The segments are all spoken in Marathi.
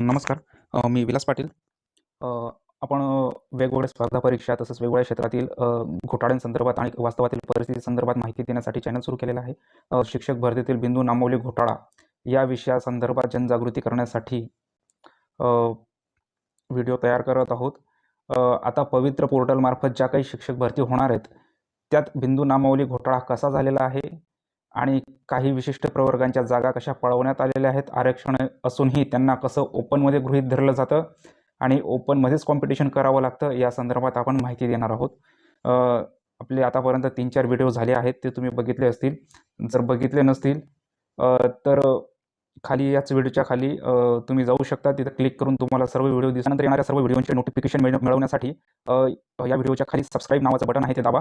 नमस्कार. मी विलास पाटील. आपण वेगवेगळ्या स्पर्धा परीक्षा तसंच वेगवेगळ्या क्षेत्रातील घोटाळ्यांसंदर्भात आणि वास्तवातील परिस्थिती संदर्भात माहिती देण्यासाठी चॅनल सुरू केलेलं आहे. शिक्षक भरतीतील बिंदू नामवली घोटाळा या विषयासंदर्भात जनजागृती करण्यासाठी व्हिडिओ तयार करत आहोत. आता पवित्र पोर्टलमार्फत ज्या काही शिक्षक भरती होणार आहेत त्यात बिंदू नामावली घोटाळा कसा झालेला आहे आणि काही विशिष्ट प्रवर्गांच्या जागा कशा पळवण्यात आलेल्या आहेत आरक्षण असूनही त्यांना कसं ओपनमध्ये गृहीत धरलं जातं आणि ओपनमध्येच कॉम्पिटिशन करावं लागतं या संदर्भात आपण माहिती देणार आहोत. आपले आतापर्यंत तीन चार व्हिडिओ झाले आहेत ते तुम्ही बघितले असतील. जर बघितले नसतील तर खाली याच व्हिडिओच्या खाली तुम्ही जाऊ शकता. तिथं क्लिक करून तुम्हाला सर्व व्हिडिओ दिसल्यानंतर येणाऱ्या सर्व व्हिडिओचे नोटिफिकेशन मिळवण्यासाठी या व्हिडिओच्या खाली सबस्क्राईब नावाचं बटन आहे ते दाबा.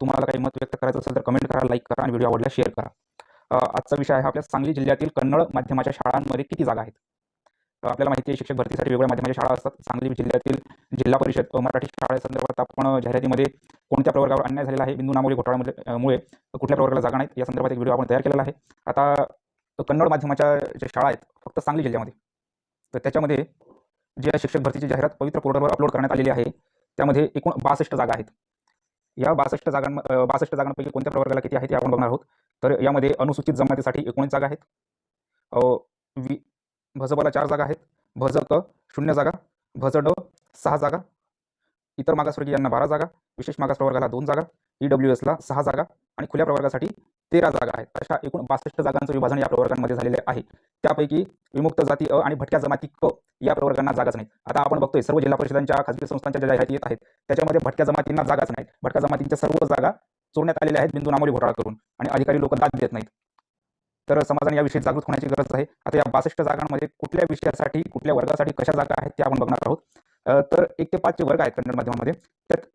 तुम्हाला काही मत व्यक्त करायचं असेल तर कमेंट करा लाईक करा आणि व्हिडिओ आवडला शेअर करा. आजचा विषय आहे आपल्या सांगली जिल्ह्यातील कन्नड माध्यमाच्या शाळांमध्ये किती जागा आहेत? आपल्याला माहिती आहे शिक्षक भरतीसाठी वेगवेगळ्या माध्यमाच्या शाळा असतात. सांगली जिल्ह्यातील जिल्हा परिषद मराठी शाळेसंदर्भात आपण जाहिरातीमध्ये कोणत्या प्रवर्गावर अन्याय झालेला आहे? बिंदू नामोली घोटाळ्यामुळे मुळे कुठल्या प्रवर्गाला जागा नाहीत? या संदर्भात एक व्हिडिओ आपण तयार केलेला आहे. आता कन्नड माध्यमाच्या ज्या शाळा आहेत फक्त सांगली जिल्ह्यामध्ये. तर त्याच्यामध्ये ज्या शिक्षक भरतीची जाहिरात पवित्र पोर्टलवर अपलोड करण्यात आलेली आहे. त्यामध्ये एकूण बासष्ट जागा आहेत. या बासष्ट जागां बासष्ट जागांपैकी कोणत्या प्रवर्गाला किती आहेत ते आपण बघणार आहोत. तर यामध्ये अनुसूचित जमातीसाठी एकोणीस जागा आहेत. वि भजबला चार जागा आहेत. भज क शून्य जागा भज ड सहा जागा इतर मागासवर्गीयांना बारा जागा विशेष मागास प्रवर्गाला दोन जागा ई डब्ल्यू एसला सहा जागा आणि खुल्या प्रवर्गासाठी तेरा जागा आहेत. अशा एकूण बासष्ट जागांचं विभाजन या प्रवर्गांमध्ये झालेले आहे. त्यापैकी विमुक्त जाती अ आणि भटक्या जमाती क या प्रवर्गांना जागाच नाही आता आपण बघतोय सर्व जिल्हा परिषदांच्या खासगी संस्थांच्या ज्या जाहिराती येत आहेत त्याच्यामध्ये भटक्या जमातींना जागाच नाही भटक्या जमातींच्या सर्व जागा चोरण्यात आलेल्या आहेत बिंदू नामोली घोटाळा करून आणि अधिकारी लोक दाद देत नाहीत. तर समाजाने याविषयी जागृत होण्याची गरज आहे. आता या बासष्ट जागांमध्ये कुठल्या विषयासाठी कुठल्या वर्गासाठी कशा जागा आहेत ते आपण बघणार आहोत. तर एक ते पाचचे वर्ग आहेत कन्नड माध्यमामध्ये त्यात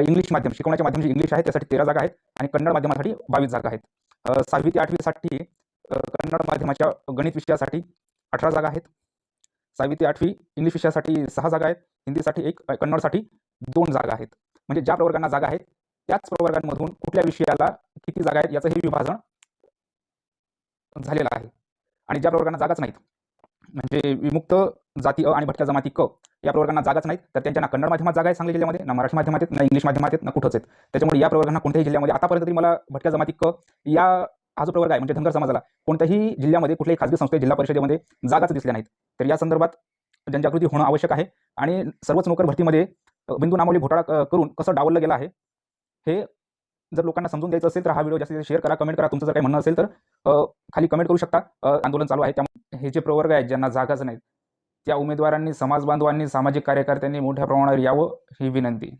इंग्लिश माध्यम शिकवण्याच्या माध्यम जे इंग्लिश आहे त्यासाठी तेरा जागा आहेत आणि कन्नड माध्यमासाठी बावीस जागा आहेत. सहावी ते आठवीसाठी कन्नड माध्यमाच्या गणित विषयासाठी अठरा जागा आहेत. सहावी ते आठवी इंग्लिश विषयासाठी सहा जागा आहेत. हिंदीसाठी एक कन्नडसाठी दोन जागा आहेत. म्हणजे ज्या प्रवर्गांना जागा आहेत त्याच प्रवर्गांमधून कुठल्या विषयाला किती जागा आहेत याचं हे विभाजन झालेलं आहे. आणि ज्या प्रवर्गांना जागाच नाहीत म्हणजे विमुक्त जाती अ आणि भटक्या जमाती क या प्रवर्गांना जागाच नाहीत तर त्यांच्या ना कन्नड माध्यमात जागा आहे सांगली जिल्ह्यामध्ये ना मराठी माध्यमात ना इंग्लिश माध्यमात ना कुठंच आहेत. त्याच्यामुळे या प्रवर्गांना कोणत्याही जिल्ह्यामध्ये आतापर्यंत तरी मला भटक्या जमाती क या हा जो प्रवर्ग आहे म्हणजे धनगर समाजाला कोणत्याही जिल्ह्यामध्ये कुठल्याही खाजगी संस्थे जिल्हा परिषदेमध्ये जागाच दिसल्या नाहीत. तर या संदर्भात जनजागृती होणं आवश्यक आहे आणि सर्वच नोकर भरतीमध्ये बिंदू नामवली घोटाळा करून कसं डावललं गेलं आहे हे जर लोकांना समजून द्यायचं असेल तर हा व्हिडिओ जास्तीत जास्त शेअर करा कमेंट करा. तुमचं जर काही म्हणणं असेल तर खाली कमेंट करू शकता. आंदोलन चालू आहे. त्यामुळे हे जे प्रवर्ग आहेत ज्यांना जागाच नाहीत त्या उमेदवारांनी समाज बांधवांनी सामाजिक कार्यकर्त्यांनी मोठ्या प्रमाणावर यावं ही विनंती.